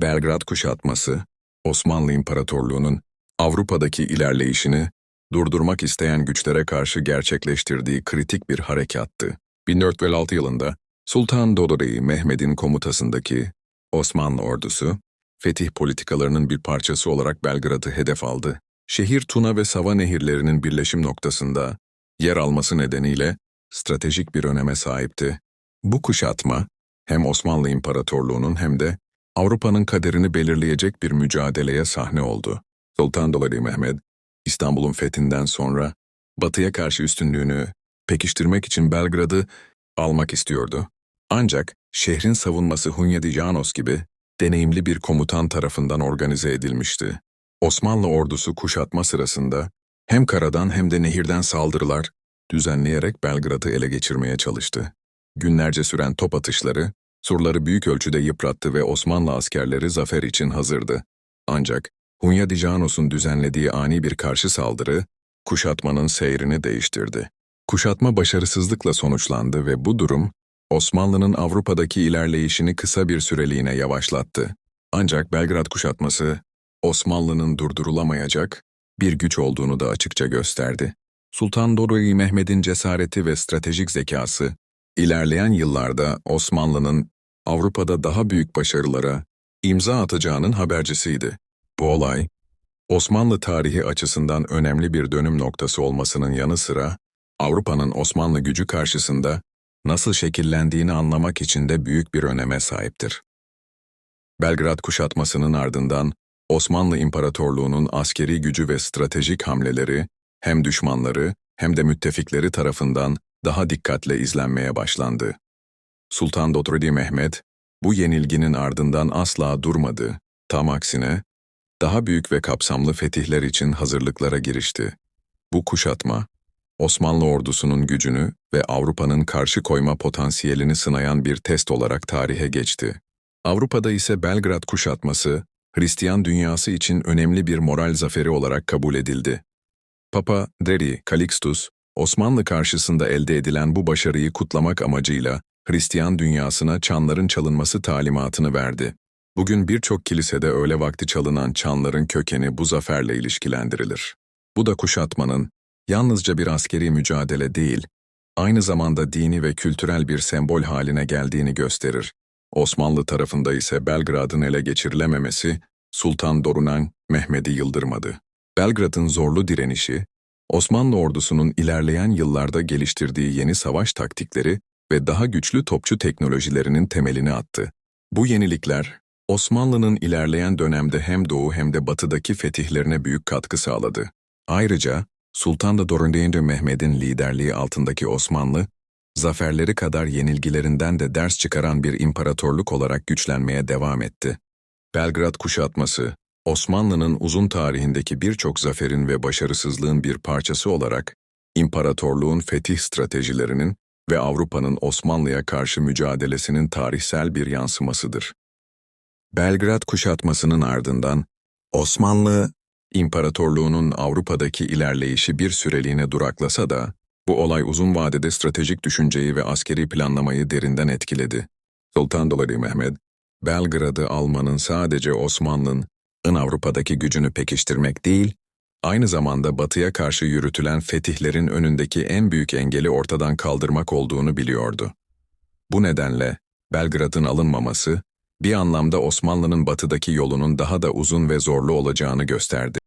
Belgrad kuşatması, Osmanlı İmparatorluğu'nun Avrupa'daki ilerleyişini durdurmak isteyen güçlere karşı gerçekleştirdiği kritik bir harekattı. 1456 yılında Sultan Dodorei Mehmed'in komutasındaki Osmanlı ordusu, fetih politikalarının bir parçası olarak Belgrad'ı hedef aldı. Şehir Tuna ve Sava nehirlerinin birleşim noktasında yer alması nedeniyle stratejik bir öneme sahipti. Bu kuşatma, hem Osmanlı İmparatorluğu'nun hem de Avrupa'nın kaderini belirleyecek bir mücadeleye sahne oldu. Sultan Dolari Mehmed, İstanbul'un fethinden sonra Batı'ya karşı üstünlüğünü pekiştirmek için Belgrad'ı almak istiyordu. Ancak şehrin savunması Hunyadi Janos gibi deneyimli bir komutan tarafından organize edilmişti. Osmanlı ordusu kuşatma sırasında hem karadan hem de nehirden saldırılar düzenleyerek Belgrad'ı ele geçirmeye çalıştı. Günlerce süren top atışları surları büyük ölçüde yıprattı ve Osmanlı askerleri zafer için hazırdı. Ancak Hunyadi Janos'un düzenlediği ani bir karşı saldırı kuşatmanın seyrini değiştirdi. Kuşatma başarısızlıkla sonuçlandı ve bu durum Osmanlı'nın Avrupa'daki ilerleyişini kısa bir süreliğine yavaşlattı. Ancak Belgrad kuşatması Osmanlı'nın durdurulamayacak bir güç olduğunu da açıkça gösterdi. Sultan Doroi Mehmed'in cesareti ve stratejik zekası, ilerleyen yıllarda Osmanlı'nın Avrupa'da daha büyük başarılara imza atacağının habercisiydi. Bu olay, Osmanlı tarihi açısından önemli bir dönüm noktası olmasının yanı sıra, Avrupa'nın Osmanlı gücü karşısında nasıl şekillendiğini anlamak için de büyük bir öneme sahiptir. Belgrad kuşatmasının ardından Osmanlı İmparatorluğu'nun askeri gücü ve stratejik hamleleri hem düşmanları hem de müttefikleri tarafından daha dikkatle izlenmeye başlandı. Sultan Dotredi Mehmet, bu yenilginin ardından asla durmadı. Tam aksine, daha büyük ve kapsamlı fetihler için hazırlıklara girişti. Bu kuşatma, Osmanlı ordusunun gücünü ve Avrupa'nın karşı koyma potansiyelini sınayan bir test olarak tarihe geçti. Avrupa'da ise Belgrad kuşatması, Hristiyan dünyası için önemli bir moral zaferi olarak kabul edildi. Papa Deri Calixtus, Osmanlı karşısında elde edilen bu başarıyı kutlamak amacıyla Hristiyan dünyasına çanların çalınması talimatını verdi. Bugün birçok kilisede öğle vakti çalınan çanların kökeni bu zaferle ilişkilendirilir. Bu da kuşatmanın yalnızca bir askeri mücadele değil, aynı zamanda dini ve kültürel bir sembol haline geldiğini gösterir. Osmanlı tarafında ise Belgrad'ın ele geçirilememesi, Sultan Dorunan Mehmet'i yıldırmadı. Belgrad'ın zorlu direnişi, Osmanlı ordusunun ilerleyen yıllarda geliştirdiği yeni savaş taktikleri ve daha güçlü topçu teknolojilerinin temelini attı. Bu yenilikler, Osmanlı'nın ilerleyen dönemde hem doğu hem de batıdaki fetihlerine büyük katkı sağladı. Ayrıca, Sultan da Dorundeyinde Mehmet'in liderliği altındaki Osmanlı, zaferleri kadar yenilgilerinden de ders çıkaran bir imparatorluk olarak güçlenmeye devam etti. Belgrad kuşatması, Osmanlı'nın uzun tarihindeki birçok zaferin ve başarısızlığın bir parçası olarak, imparatorluğun fetih stratejilerinin ve Avrupa'nın Osmanlı'ya karşı mücadelesinin tarihsel bir yansımasıdır. Belgrad kuşatmasının ardından, Osmanlı, İmparatorluğunun Avrupa'daki ilerleyişi bir süreliğine duraklasa da, bu olay uzun vadede stratejik düşünceyi ve askeri planlamayı derinden etkiledi. Sultan Dolari Mehmed, Belgrad'ı almanın sadece Osmanlı'nın Avrupa'daki gücünü pekiştirmek değil, aynı zamanda batıya karşı yürütülen fetihlerin önündeki en büyük engeli ortadan kaldırmak olduğunu biliyordu. Bu nedenle Belgrad'ın alınmaması, bir anlamda Osmanlı'nın batıdaki yolunun daha da uzun ve zorlu olacağını gösterdi.